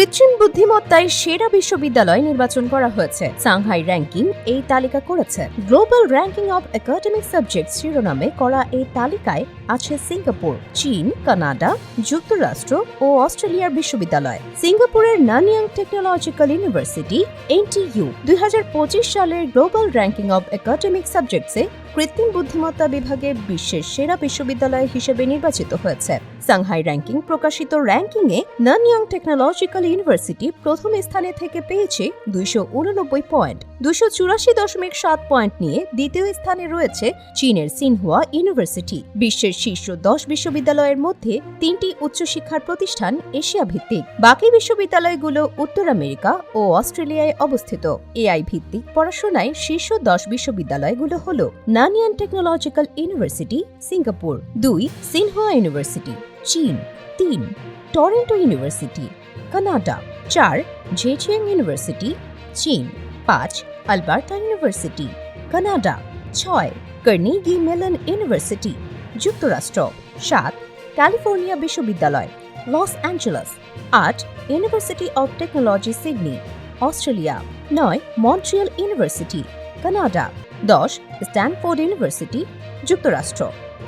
কৃত্রিম বুদ্ধিমত্তায় সেরা বিশ্ববিদ্যালয় নির্বাচন করা হয়েছে। সাংহাই র্যাঙ্কিং এই তালিকা করেছে। Global ranking of academic subject শিরোনামে করা এই তালিকায় আছে সিঙ্গাপুর, চীন, কানাডা, যুক্তরাষ্ট্র ও অস্ট্রেলিয়ার বিশ্ববিদ্যালয়। সিঙ্গাপুরের নানিয়াং টেকনোলজিক্যাল ইউনিভার্সিটি এনটিইউ দুই হাজার পঁচিশ সালের গ্লোবাল র্যাঙ্কিং অফ একাডেমিক সাবজেক্টসে কৃত্রিম বুদ্ধিমত্তা বিভাগে বিশ্বের সেরা বিশ্ববিদ্যালয় হিসেবে নির্বাচিত হয়েছে। সাংহাই র্যাঙ্কিং প্রকাশিত র্যাঙ্কিংয়ে নানইয়াং টেকনোলজিক্যাল ইউনিভার্সিটি প্রথম স্থানে থেকে পেয়েছে দুইশো উননব্বই পয়েন্ট। দুশো চুরাশি দশমিক সাত পয়েন্ট নিয়ে দ্বিতীয় স্থানে রয়েছে চীনের সিনহুয়া ইউনিভার্সিটি বিশ্বের শীর্ষ দশ বিশ্ববিদ্যালয়ের মধ্যে তিনটি উচ্চশিক্ষার প্রতিষ্ঠান এশিয়া ভিত্তিক বাকি বিশ্ববিদ্যালয়গুলো উত্তর আমেরিকা ও অস্ট্রেলিয়ায় অবস্থিত। এআই ভিত্তিক পড়াশোনায় শীর্ষ দশ বিশ্ববিদ্যালয়গুলো হল নানিয়ান টেকনোলজিক্যাল ইউনিভার্সিটি, সিঙ্গাপুর। দুই, সিনহুয়া ইউনিভার্সিটি। চীন। তিন, টরেন্টো ইউনিভার্সিটি। কানাডা। চার জেচিয়াং ইউনিভার্সিটি। চীন। পাঁচ, আলবার্টা ইউনিভার্সিটি। কানাডা। ছয়, কার্নিগি মেলন ইউনিভার্সিটি। যুক্তরাষ্ট্র। সাত, ক্যালিফোর্নিয়া বিশ্ববিদ্যালয়, লস অ্যাঞ্জেলস। আট, university of technology, Sydney, Australia. নয়, মন্ট্রিয়াল ইউনিভার্সিটি, কানাডা। দশ, স্ট্যানফোর্ড ইউনিভার্সিটি, যুক্তরাষ্ট্র।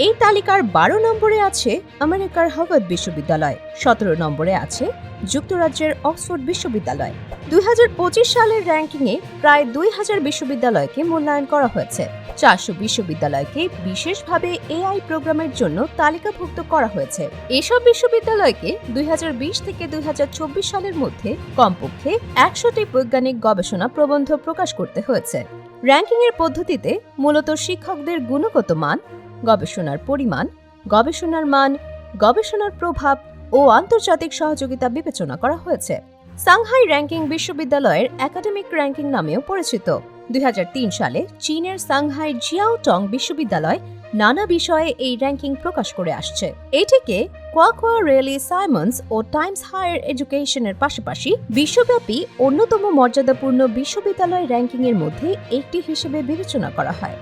এই তালিকার বারো নম্বরে আছে আমেরিকার হার্ভার্ড বিশ্ববিদ্যালয়, সতেরো নম্বরে আছে যুক্তরাজ্যের অক্সফোর্ড বিশ্ববিদ্যালয়। দুই সালের র্যাঙ্কিংয়ে প্রায় দুই হাজার বিশ্ববিদ্যালয়কে মূল্যায়ন করা হয়েছে। চারশো বিশ্ববিদ্যালয়কে বিশেষভাবে এআই প্রোগ্রামের জন্য তালিকাভুক্ত করা হয়েছে। এসব বিশ্ববিদ্যালয়কে দুই হাজার বিশ থেকে দুই হাজার চব্বিশ সালের মধ্যে কমপক্ষে একশোটি বৈজ্ঞানিক গবেষণা প্রবন্ধ প্রকাশ করতে হয়েছে। র্যাঙ্কিংয়ের পদ্ধতিতে মূলত শিক্ষকদের গুণগত মান গবেষণার পরিমাণ, গবেষণার মান, গবেষণার প্রভাব ও আন্তর্জাতিক সহযোগিতা বিবেচনা করা হয়েছে। সাংহাই র্যাঙ্কিং বিশ্ববিদ্যালয়ের একাডেমিক র্যাঙ্কিং নামেও পরিচিত। দুই হাজার তিন সালে চীনের সাংহাই জিয়াওটং বিশ্ববিদ্যালয় নানা বিষয়ে এই র্যাঙ্কিং প্রকাশ করে আসছে। এটিকে কোয়াকোয়া রেলি সাইমন্স ও টাইমস হায়ার এডুকেশনের পাশাপাশি বিশ্বব্যাপী অন্যতম মর্যাদাপূর্ণ বিশ্ববিদ্যালয় র্যাঙ্কিংয়ের মধ্যে একটি হিসেবে বিবেচনা করা হয়।